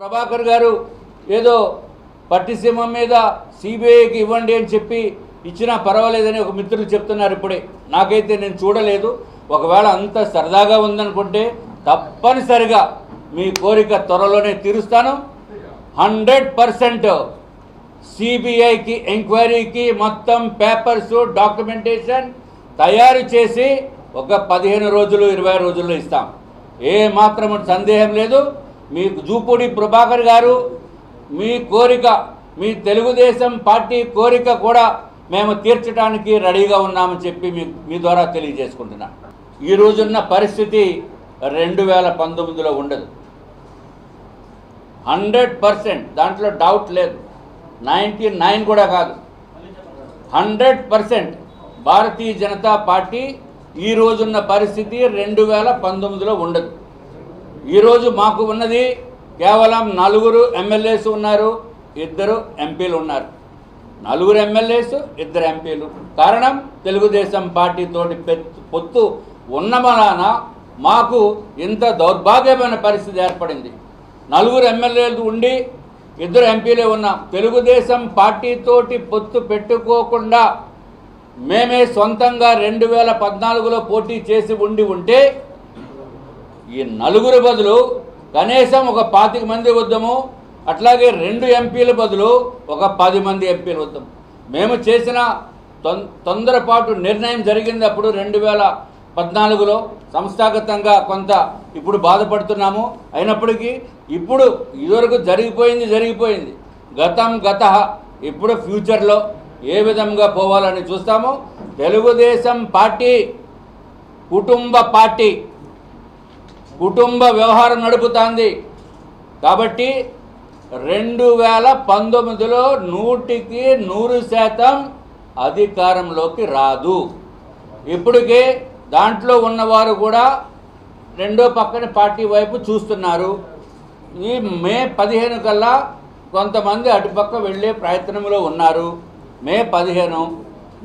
ప్రభాకర్ గారు ఏదో పట్టిసీమ మీద సిబిఐకి ఇవ్వండి అని చెప్పి ఇచ్చినా పర్వాలేదని ఒక మిత్రులు చెప్తున్నారు ఇప్పుడే. నాకైతే నేను చూడలేదు. ఒకవేళ అంత సరదాగా ఉందనుకుంటే తప్పనిసరిగా మీ కోరిక త్వరలోనే తీరుస్తాను. హండ్రెడ్ పర్సెంట్ సిబిఐకి ఎంక్వైరీకి మొత్తం పేపర్స్ డాక్యుమెంటేషన్ తయారు చేసి ఒక పదిహేను రోజులు ఇరవై రోజుల్లో ఇస్తాం. ఏ మాత్రం సందేహం లేదు. మీకు జూపూడి ప్రభాకర్ గారు మీ కోరిక మీ తెలుగుదేశం పార్టీ కోరిక కూడా మేము తీర్చడానికి రెడీగా ఉన్నామని చెప్పి మీ మీ ద్వారా తెలియజేసుకుంటున్నాను ఈ రోజున్న పరిస్థితి రెండు వేల పంతొమ్మిదిలో ఉండదు. హండ్రెడ్ పర్సెంట్ దాంట్లో డౌట్ లేదు. నైంటీ నైన్ కూడా కాదు. Hundred percent Bharatiya Janata party ఈ రోజున్న పరిస్థితి రెండు వేల పంతొమ్మిదిలో ఉండదు. ఈరోజు మాకు ఉన్నది కేవలం నలుగురు ఎమ్మెల్యేస్ ఉన్నారు ఇద్దరు ఎంపీలు ఉన్నారు. నలుగురు ఎమ్మెల్యేస్ ఇద్దరు ఎంపీలు. కారణం తెలుగుదేశం పార్టీతోటి పె- పొత్తు ఉన్న వలన మాకు ఇంత దౌర్భాగ్యమైన పరిస్థితి ఏర్పడింది. నలుగురు ఎమ్మెల్యేలు ఉండి ఇద్దరు ఎంపీలే ఉన్నాం. తెలుగుదేశం పార్టీతోటి పొత్తు పెట్టుకోకుండా మేమే సొంతంగా రెండు వేల పద్నాలుగులో పోటీ చేసి ఉండి ఉంటే ఈ నలుగురు బదులు కనీసం ఒక పాతిక మంది వద్దాము అట్లాగే రెండు ఎంపీల బదులు ఒక పది మంది ఎంపీలు వద్దాం మేము చేసిన తొం- తొందరపాటు నిర్ణయం జరిగింది అప్పుడు రెండు వేల పద్నాలుగులో. సంస్థాగతంగా కొంత ఇప్పుడు బాధపడుతున్నాము. అయినప్పటికీ ఇప్పుడు ఇదివరకు జరిగిపోయింది జరిగిపోయింది. గతం గత ఇప్పుడు ఫ్యూచర్లో ఏ విధంగా పోవాలని చూస్తాము? తెలుగుదేశం పార్టీ కుటుంబ పార్టీ కుటుంబ వ్యవహారం నడుపుతాంది. కాబట్టి రెండు వేల పంతొమ్మిదిలో నూటికి నూరు శాతం అధికారంలోకి రాదు. ఇప్పటికే దాంట్లో ఉన్నవారు కూడా రెండో పక్కన పార్టీ వైపు చూస్తున్నారు. ఈ మే పదిహేను కల్లా కొంతమంది అటుపక్క వెళ్ళే ప్రయత్నంలో ఉన్నారు. మే పదిహేను.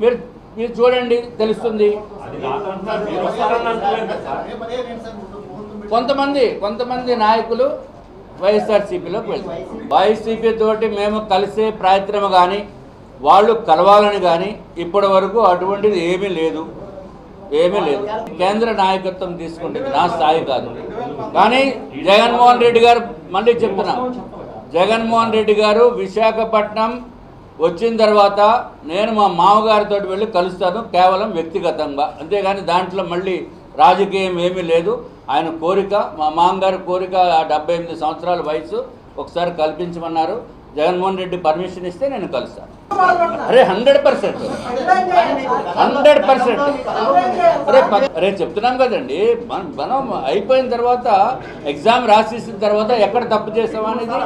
మీరు మీరు చూడండి తెలుస్తుంది. కొంతమంది కొంతమంది నాయకులు వైఎస్ఆర్సీపీలోకి వెళ్తారు వైసీపీ తోటి మేము కలిసే ప్రయత్నం కానీ వాళ్ళు కలవాలని కానీ ఇప్పటి వరకు అటువంటిది ఏమీ లేదు. ఏమీ లేదు. కేంద్ర నాయకత్వం తీసుకుంటుంది. నా స్థాయి కాదు. కానీ జగన్మోహన్ రెడ్డి గారు మళ్ళీ చెప్తున్నా. జగన్మోహన్ రెడ్డి గారు విశాఖపట్నం వచ్చిన తర్వాత నేను మా మామగారితో వెళ్ళి కలుస్తాను. కేవలం వ్యక్తిగతంగా. అంతేగాని దాంట్లో మళ్ళీ రాజకీయం ఏమీ లేదు. ఆయన కోరిక మా మామగారి కోరిక ఆ డెబ్బై ఎనిమిది సంవత్సరాల వయసు ఒకసారి కల్పించమన్నారు. జగన్మోహన్ రెడ్డి పర్మిషన్ ఇస్తే నేను కలుస్తాను. అరే హండ్రెడ్ పర్సెంట్. Hundred percent. అరే అరే చెప్తున్నాం కదండి. మనం మనం అయిపోయిన తర్వాత ఎగ్జామ్ రాసేసిన తర్వాత ఎక్కడ తప్పు చేసామనేది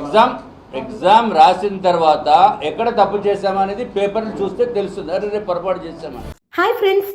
ఎగ్జామ్ ఎగ్జామ్ రాసిన తర్వాత ఎక్కడ తప్పు చేసామనేది పేపర్లు చూస్తే తెలుస్తుంది. అరే రేపు పొరపాటు చేసామని హాయ్ ఫ్రెండ్స్.